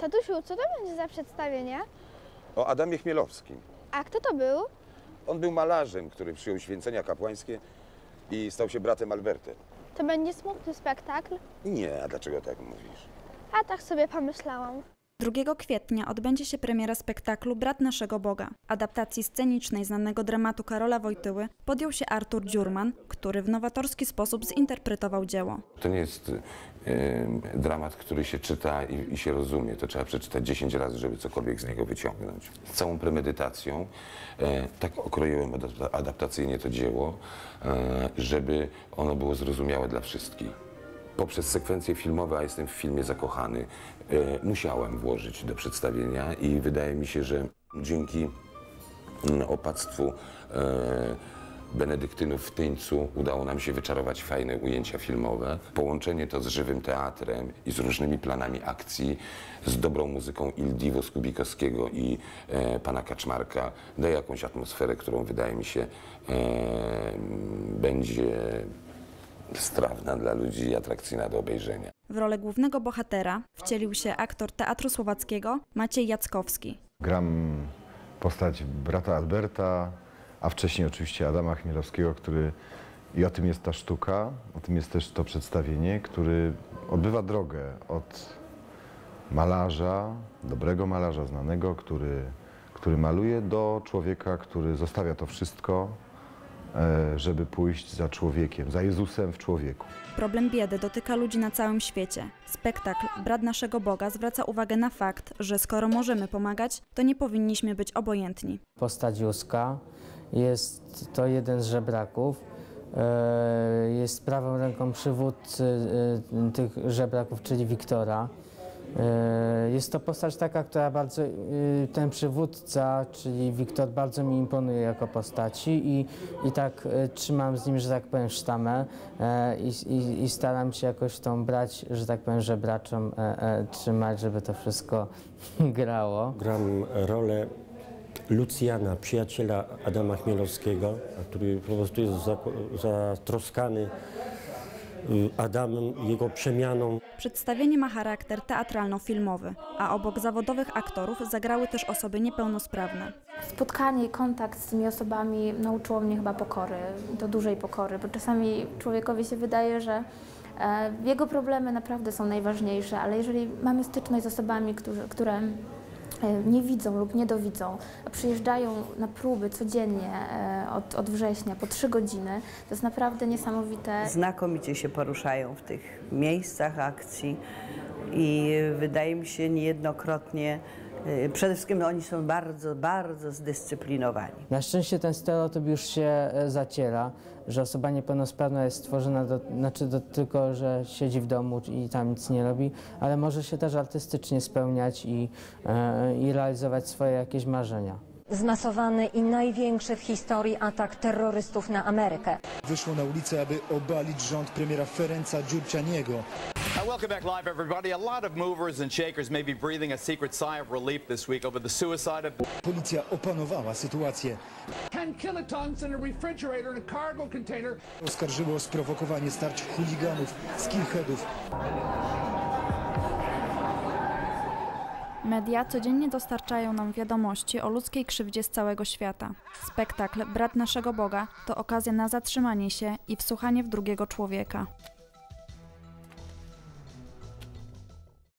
Tatusiu, co to będzie za przedstawienie? O Adamie Chmielowskim. A kto to był? On był malarzem, który przyjął święcenia kapłańskie i stał się bratem Albertem. To będzie smutny spektakl? Nie, a dlaczego tak mówisz? A tak sobie pomyślałam. 2 kwietnia odbędzie się premiera spektaklu Brat naszego Boga. Adaptacji scenicznej znanego dramatu Karola Wojtyły podjął się Artur Dziurman, który w nowatorski sposób zinterpretował dzieło. To nie jest y, dramat, który się czyta i, i się rozumie. To trzeba przeczytać 10 razy, żeby cokolwiek z niego wyciągnąć. Z całą premedytacją e, tak okroiłem adap- adaptacyjnie to dzieło, żeby ono było zrozumiałe dla wszystkich. Poprzez sekwencje filmowe, a jestem w filmie zakochany, e, musiałem włożyć do przedstawienia i wydaje mi się, że dzięki mm, opactwu e, benedyktynów w Tyńcu udało nam się wyczarować fajne ujęcia filmowe. Połączenie to z żywym teatrem i z różnymi planami akcji, z dobrą muzyką Il Divo z Kubikowskiego i e, pana Kaczmarka daje jakąś atmosferę, którą wydaje mi się e, będzie strawna dla ludzi i atrakcyjna do obejrzenia. W rolę głównego bohatera wcielił się aktor Teatru Słowackiego Maciej Jackowski. Gram postać brata Alberta, a wcześniej oczywiście Adama Chmielowskiego, który i o tym jest ta sztuka, o tym jest też to przedstawienie, który odbywa drogę od malarza, dobrego malarza, znanego, który, który maluje, do człowieka, który zostawia to wszystko, żeby pójść za człowiekiem, za Jezusem w człowieku. Problem biedy dotyka ludzi na całym świecie. Spektakl Brat naszego Boga zwraca uwagę na fakt, że skoro możemy pomagać, to nie powinniśmy być obojętni. Postać Józka jest to jeden z żebraków. E, Jest prawą ręką przywódcy e, tych żebraków, czyli Wiktora. E, Jest to postać taka, która bardzo, e, ten przywódca, czyli Wiktor, bardzo mi imponuje jako postaci i, i tak e, trzymam z nim, że tak powiem, sztamę e, i, i, i staram się jakoś tą brać, że tak powiem, żebraczom e, e, trzymać, żeby to wszystko grało. Gram rolę Lucjana, przyjaciela Adama Chmielowskiego, który po prostu jest za- zatroskany y, Adamem, jego przemianą. Przedstawienie ma charakter teatralno-filmowy, a obok zawodowych aktorów zagrały też osoby niepełnosprawne. Spotkanie i kontakt z tymi osobami nauczyło mnie chyba pokory, do dużej pokory, bo czasami człowiekowi się wydaje, że e, jego problemy naprawdę są najważniejsze, ale jeżeli mamy styczność z osobami, które nie widzą lub nie dowidzą, a przyjeżdżają na próby codziennie e, od, od września po trzy godziny, to jest naprawdę niesamowite. znakomicie się poruszają w tych miejscach akcji i wydaje mi się niejednokrotnie, przede wszystkim oni są bardzo, bardzo zdyscyplinowani. Na szczęście ten stereotyp już się e, zaciera, że osoba niepełnosprawna jest stworzona do, znaczy do, tylko, że siedzi w domu i tam nic nie robi, ale może się też artystycznie spełniać i, e, i realizować swoje jakieś marzenia. Zmasowany i największy w historii atak terrorystów na Amerykę. wyszło na ulicę, aby obalić rząd premiera Ferenca Giurcianiego. Welcome back live, everybody. A lot of movers and shakers may be breathing a secret sigh of relief this week over the suicide of Policja opanowała sytuację. 10 kilotons in a refrigerator and a cargo container. Oskarżyło o sprowokowanie starć chuliganów, skinheadów. Media codziennie dostarczają nam wiadomości o ludzkiej krzywdzie z całego świata. Spektakl Brat naszego Boga to okazja na zatrzymanie się i wsłuchanie w drugiego człowieka.